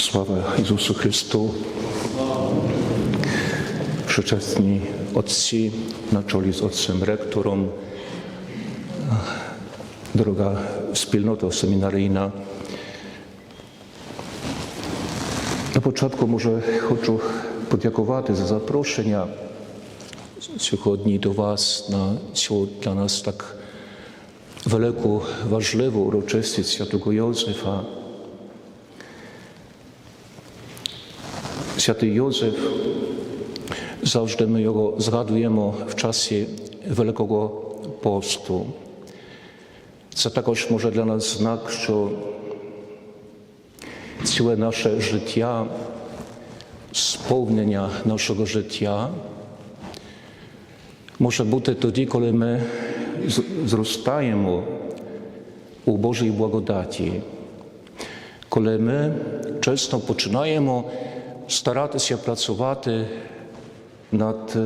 Sława Jezusu Chrystu. Przyczesni otci na czoli z otcem rektorom, droga wspólnota seminaryjna. Na początku może chcę podziękować za zaproszenia сьогодні до Was на цю dla nas tak wielką, ważną uroczystość Святого Йосифа – Święty Józef, zawsze my go zradujemy w czasie Wielkiego Postu. To także może dla nas znak, że całe nasze życie, spełnienia naszego życia może być wtedy, kiedy my zrostajemy u Bożej благодаті, kiedy my często poczynajemy старатися працювати над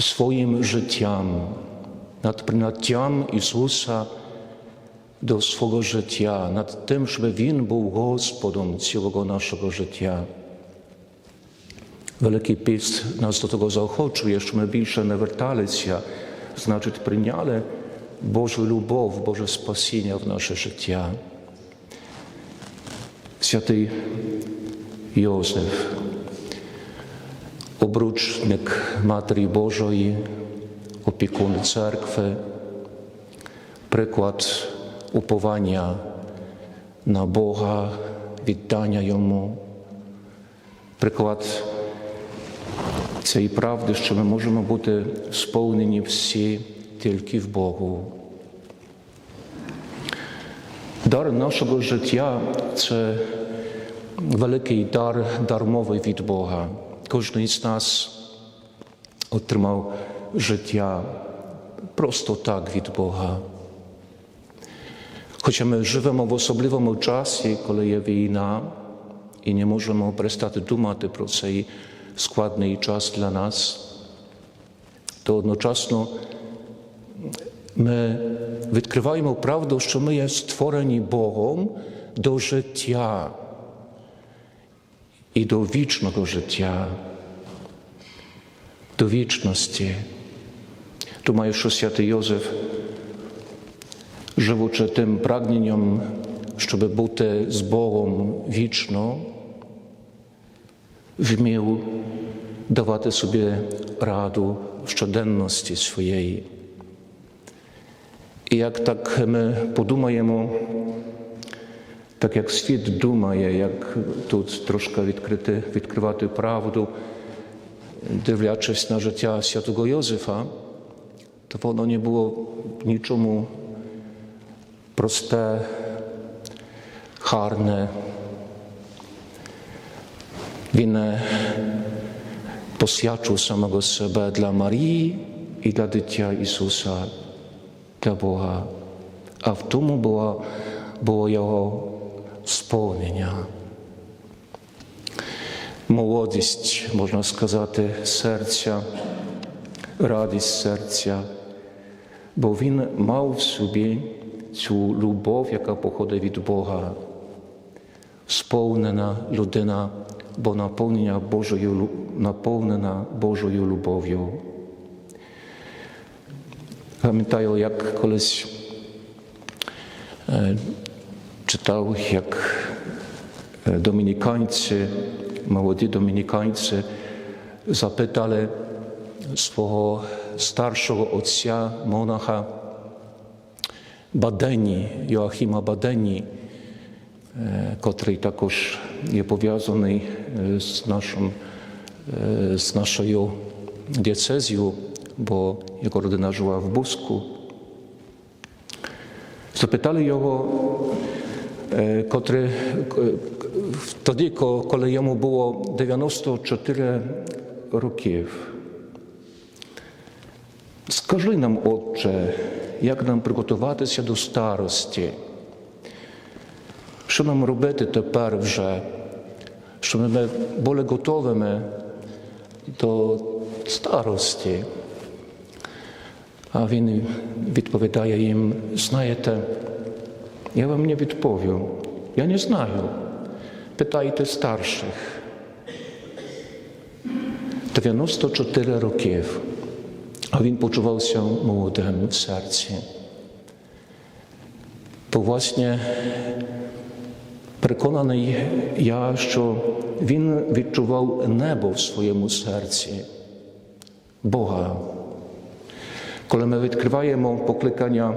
своїм життям, над прийняттям Ісуса до свого життя, над тим, щоб Він був Господом цілого нашого життя. Великий піст нас до того заохочує, що ми більше не верталися, значить, прийняли Божу любов, Боже спасіння в наше життя. Святий Йозеф, обручник Матері Божої, опікун церкви, приклад уповання на Бога, віддання йому, приклад цієї правди, що ми можемо бути сповнені всі тільки в Богу. Дар нашого життя це wielki dar, darmowy від Бога. Кожен з нас отримав життя просто так від Бога. Хоча ми живемо в особливому часі, коли є війна, і не можемо перестати думати про цей складний час для нас, то одночасно ми відкриваємо правду, що ми є створені Богом до життя i do wiecznego życia, do wieczności. Tu mają się święty Józef, żywoczy tym pragnieniem, żeby być z Bogiem wieczno, wmił dawać sobie radę w codzienności swojej. I jak tak my podumajemy, так як світ думає, як тут трошки відкрити, відкривати правду, дивлячись на життя святого Йозефа, то воно не було нічому просте, гарне. Він посвячив самого себе для Марії і для дитя Ісуса, для Бога. А в тому було, було його сповнення. Молодість, можна сказати, серця, радість серця, бо він мав в собі цю любов, яка походить від Бога, сповнена людина, бо наповнена Божою, наповнена Божою любов'ю. Пам'ятаю, як колись е, czytał, jak e, dominikańcy, młodzi dominikańcy zapytali swojego starszego ojca, monacha Badeni, Joachima Badeni, e, który także jest powiązany e, z naszą, z naszą diecezją, bo jego rodzina żyła w Busku. Zapytali jego, Котре, тоді, коли йому було 94 років. Скажи нам, Отче, як нам приготуватися до старості? Що нам робити тепер вже, щоб ми були готовими до старості? А він відповідає їм, знаєте, я вам не odpowiem. я не знаю, питайте старших 94 років, а він почувався молодим в серці. Бо власне переконаний я, що він відчував небо в своєму серці, Бога. Коли ми відкриваємо покликання.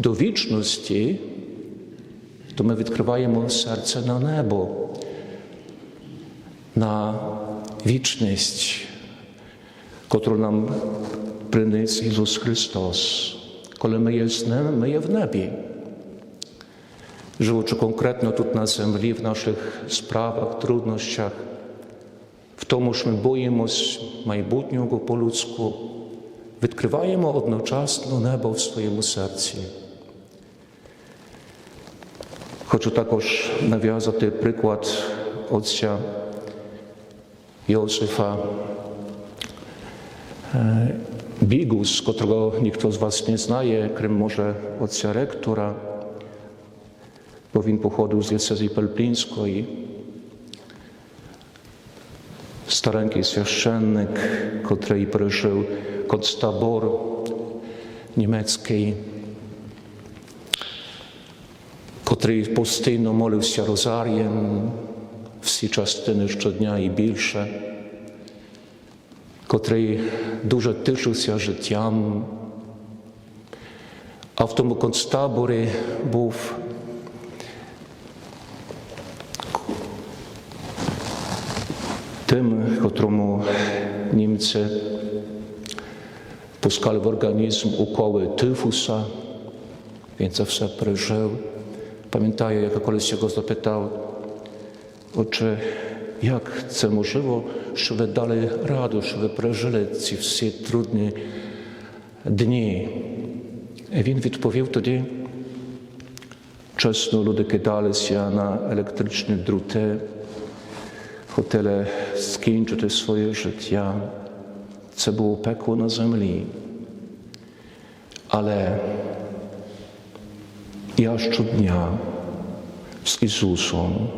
do wieczności, to my odkrywamy serce na niebo, na wieczność, którą nam przyniósł Jezus Chrystus. Коли ми є з ним, ми є в небі. Живучи конкретно тут на землі, в наших справах, труднощах, в тому, що ми боїмось майбутнього по-людську, відкриваємо одночасно небо в своєму серці. Хочу також нав'язати przykład отця Józefa Bigus, którego nikt z Was nie znaje, krym może ojca rektora, bo on z z diecezji i Starenki świeszczennik, który przeżył konc tabor niemiecki котрий постійно молився розарієм всі частини щодня і більше, котрий дуже тишився життям. А в тому концтаборі був тим, котрому німці пускали в організм уколи тифуса, він це все пережив. Pamiętaję, jak koleś się go zapytał, oczy, jak mu żyło, żeby dalej radę, żeby przeżyli ci wszyscy trudne dni. I on odpowiedział wtedy, Wczesno ludzie kidali się na elektryczne druty, хотіли скінчити swoje życie. Co było пекло na ziemi, ale... Я щодня з Ісусом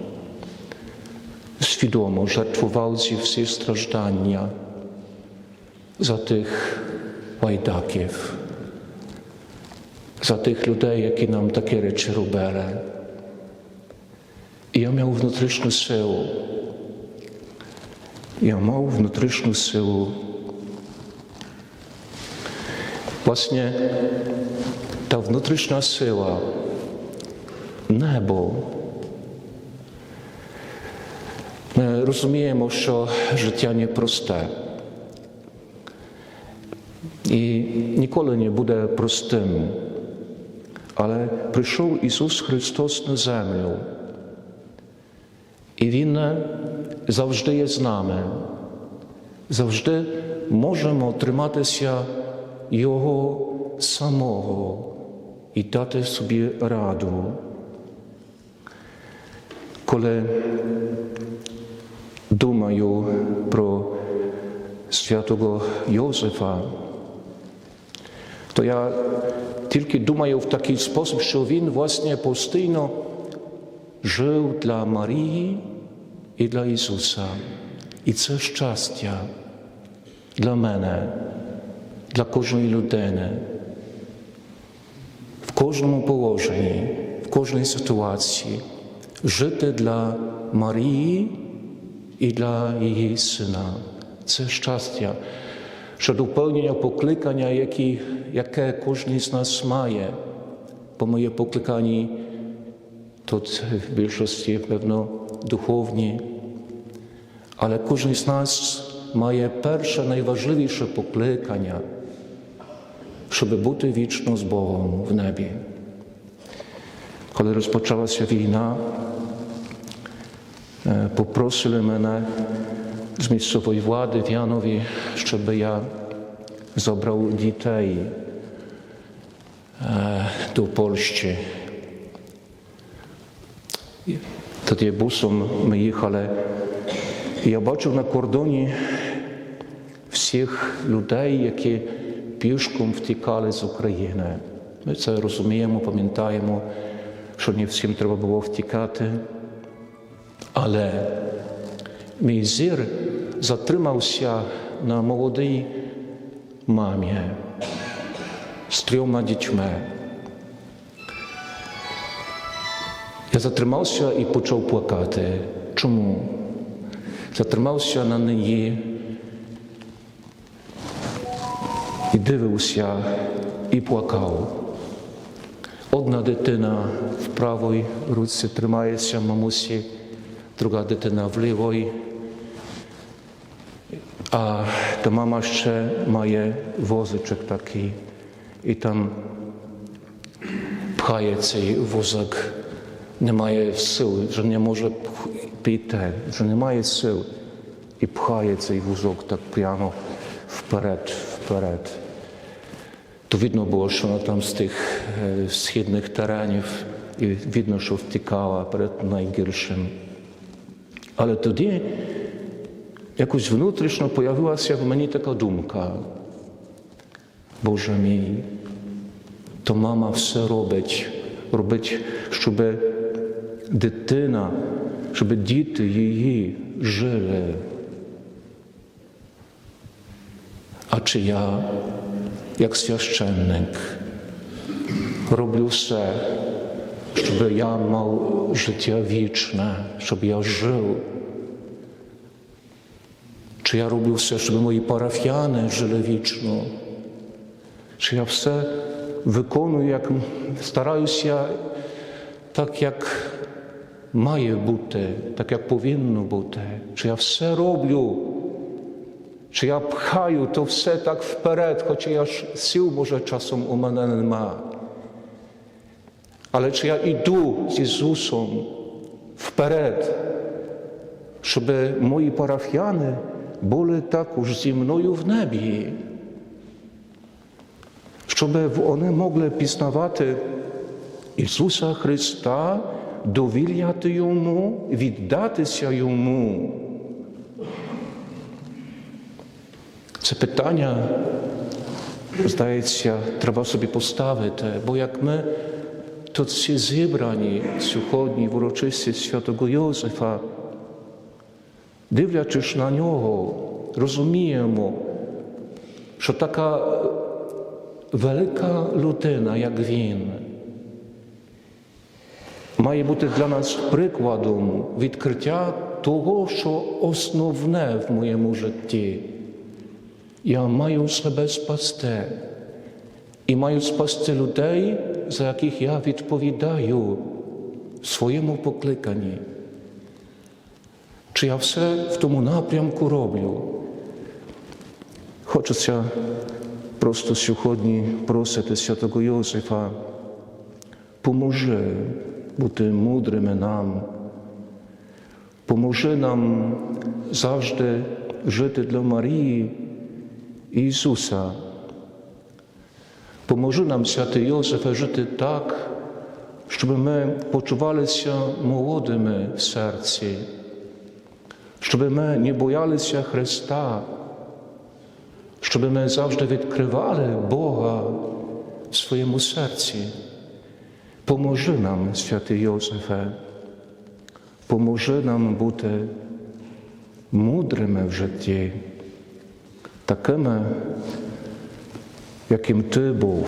свідомо жертвував зі всі страждання за тих байдаків, за тих людей, які нам такі речі робили. І я мав внутрішню силу. Я мав внутрішню силу. Власне, та внутрішня сила небо. Ми розуміємо, що життя не просте. І ніколи не буде простим. Але прийшов Ісус Христос на землю. І Він завжди є з нами. Завжди можемо триматися Його самого і дати собі раду. коли думаю про святого Йозефа, то я тільки думаю в такий спосіб, що він власне постійно жив для Марії і для Ісуса. І це щастя для мене, для кожної людини, в кожному положенні, в кожній ситуації. Żyty dla Marii i dla jej syna. Co szczęścia, że dopełnienia poklikania, jaki, jakie każdy z nas ma, bo moje poklekanie, to w większości pewno duchowni, ale każdy z nas ma pierwsze, najważniejsze poklekania, żeby buty wiczną z Bogiem w niebie. Коли розпочалася війна, е, попросили мене з місцевої влади в Янові, щоб я забрав дітей е, до Польщі. Тоді бусом ми їхали. я бачив на кордоні всіх людей, які пішком втікали з України. Ми це розуміємо, пам'ятаємо що не всім треба було втікати. Але мій зір затримався на молодій мамі з трьома дітьми. Я затримався і почав плакати. Чому? Затримався на неї і дивився і плакав. Jedna Одна w в правій руці się мамусі, druga дитина w лівій. A ta mama jeszcze ma wozyczek taki i tam pchaje cej wózek. Nie ma siły, że nie może pite, że nie ma jej sił. I pchaje cej wózek tak w piano w wpred. To widno było, że ona tam z tych wschodnich e, taraniów i widno, że wtykała przed najgorszym. Ale wtedy jakoś wewnętrzno pojawiła się w mnie taka dumka. Boże mój, to mama wszystko robić, robić, żeby dytyna, żeby dzieci jej żyły. A czy ja jak священник. Robił все, żeby ja miał życie wieczne, żeby ja żył. Czy ja robił все, żeby moi parafiany żyli wieczno? Czy ja все wykonuję, jak starаюсь się tak, jak має бути, так, як повинно бути. Чи я все robię? Чи я пхаю то все так вперед, хоча я ж сил може часом у мене нема. Але чи я йду з Ісусом вперед, щоб мої парафіяни були також зі мною в небі, щоб вони могли пізнавати Ісуса Христа, довіряти Йому, віддатися Йому. Czy pytania, zdaje się, trzeba sobie postawy te, bo jak my, to się zebrani, suchodni, w uroczystości świętego Józefa, dywiaczysz na niego, rozumiemy, że taka wielka lutyna jak win, ma być dla nas przykładem, odkrycia tego, co osnowne w mojemu życiu. Я маю себе спасти і маю спасти людей, за яких я відповідаю своєму покликанні. Чи я все в тому напрямку роблю? Хочеться просто сьогодні просити святого Йосифа, поможи бути мудрими нам, поможи нам завжди жити для Марії. Иисуса. Поможи нам, святий Йосифе, жити так, щоб ми почувалися молодими в серці, щоб ми не боялися Христа, щоб ми завжди відкривали Бога в своєму серці. Поможи нам, святий Йосифе, поможи нам бути мудрими в житті takim, jakim Ty był,